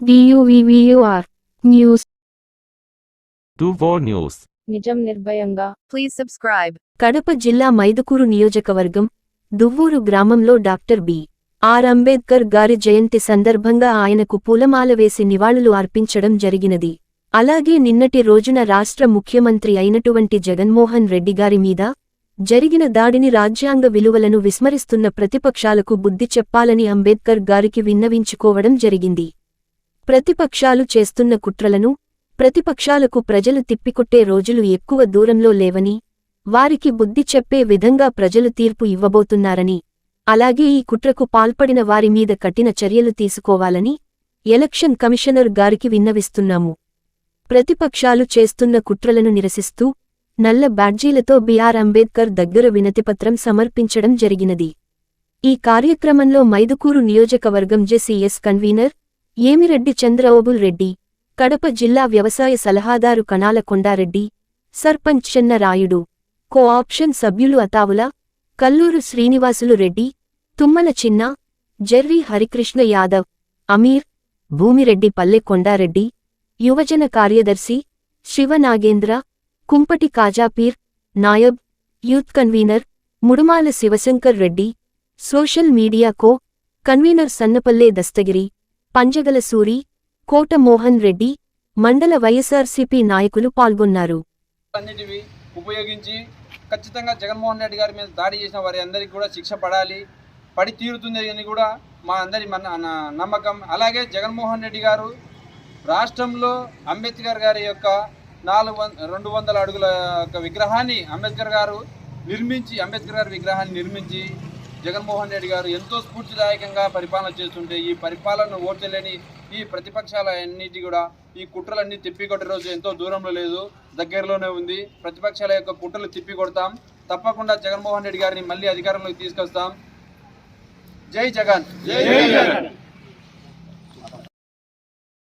డియువివియుఆర్ news Tuvo News. నిజం నిర్భయంగా. Please subscribe. Kadapa జిల్లా మైదుకూరు నియోజకవర్గం దువ్వూరు గ్రామంలో డాక్టర్ బి. ఆర్. అంబేద్కర్ గారి జయంతి సందర్భంగా ఆయనకు పూలమాల వేసి నివాళులు అర్పించడం జరిగినది. అలాగే నిన్నటి రోజున రాష్ట్ర ముఖ్యమంత్రి అయినటువంటి జగన్మోహన్ రెడ్డి గారి మీద జరిగిన దాడిని రాజ్యాంగ విలువలను విస్మరిస్తున్న ప్రతిపక్షాలకు బుద్ధి చెప్పాలని అంబేద్కర్ గారికి విన్నవించుకోవడం జరిగింది. ప్రతిపక్షాలు చేస్తున్న కుట్రలను ప్రతిపక్షాలకు ప్రజలు తిప్పికొట్టే రోజులు ఎక్కువ దూరంలో లేవని వారికి బుద్ధి చెప్పే విధంగా ప్రజలు తీర్పు ఇవ్వబోతున్నారని అలాగే ఈ కుట్రకు పాల్పడిన వారి మీద కఠిన చర్యలు తీసుకోవాలని ఎలక్షన్ కమిషనర్ గారికి విన్నవిస్తున్నాము. ప్రతిపక్షాలు చేస్తున్న కుట్రలను నిరసిస్తూ నల్ల బ్యాడ్జీలతో బిఆర్ అంబేద్కర్ దగ్గర వినతిపత్రం సమర్పించడం జరిగినది. ఈ కార్యక్రమంలో మైదుకూరు నియోజకవర్గం జెసిఎస్ కన్వీనర్ ఏమిరెడ్డి చంద్రబాబుల్ రెడ్డి? కడప జిల్లా వ్యవసాయ సలహాదారు కణాల కొండారెడ్డి సర్పంచ్ చెన్నరాయుడు కో ఆప్షన్ సభ్యులు అతావుల కల్లూరు శ్రీనివాసులు రెడ్డి తుమ్మల చిన్న జెర్రీ హరికృష్ణ యాదవ్ అమీర్ భూమిరెడ్డి పల్లె కొండారెడ్డి యువజన కార్యదర్శి Sivanagendra Kumpati Kajapeer Nayab youth convener Mudumala Sivashankar Reddy social media co convener Sannapalle Dastagiri. Panjagala Suri Kota Mohan Reddy మండల వైఎస్ఆర్సీపీ నాయకులు పాల్గొన్నారు. అన్నిటివి ఉపయోగించి ఖచ్చితంగా జగన్మోహన్ రెడ్డి గారి మీద దాడి చేసిన వారి అందరికీ కూడా శిక్ష పడాలి పడి తీరుతుంది అని కూడా మా అందరి మన నమ్మకం. అలాగే జగన్మోహన్ రెడ్డి గారు రాష్ట్రంలో అంబేద్కర్ గారి యొక్క నాలుగు వం రెండు వందల అడుగుల యొక్క విగ్రహాన్ని అంబేద్కర్ గారు నిర్మించి అంబేద్కర్ గారి విగ్రహాన్ని నిర్మించి జగన్మోహన్ రెడ్డి గారు ఎంతో స్ఫూర్తిదాయకంగా పరిపాలన చేస్తుంటే ఈ పరిపాలనను ఓర్చలేని ఈ ప్రతిపక్షాల అన్నిటి కూడా ఈ కుట్రలన్నీ తిప్పికొట్టే రోజు ఎంతో దూరంలో లేదు దగ్గరలోనే ఉంది. ప్రతిపక్షాల యొక్క కుట్రలు తిప్పి కొడతాం తప్పకుండా జగన్మోహన్ రెడ్డి గారిని మళ్ళీ అధికారంలోకి తీసుకొస్తాం. జై జగన్. జై జగన్.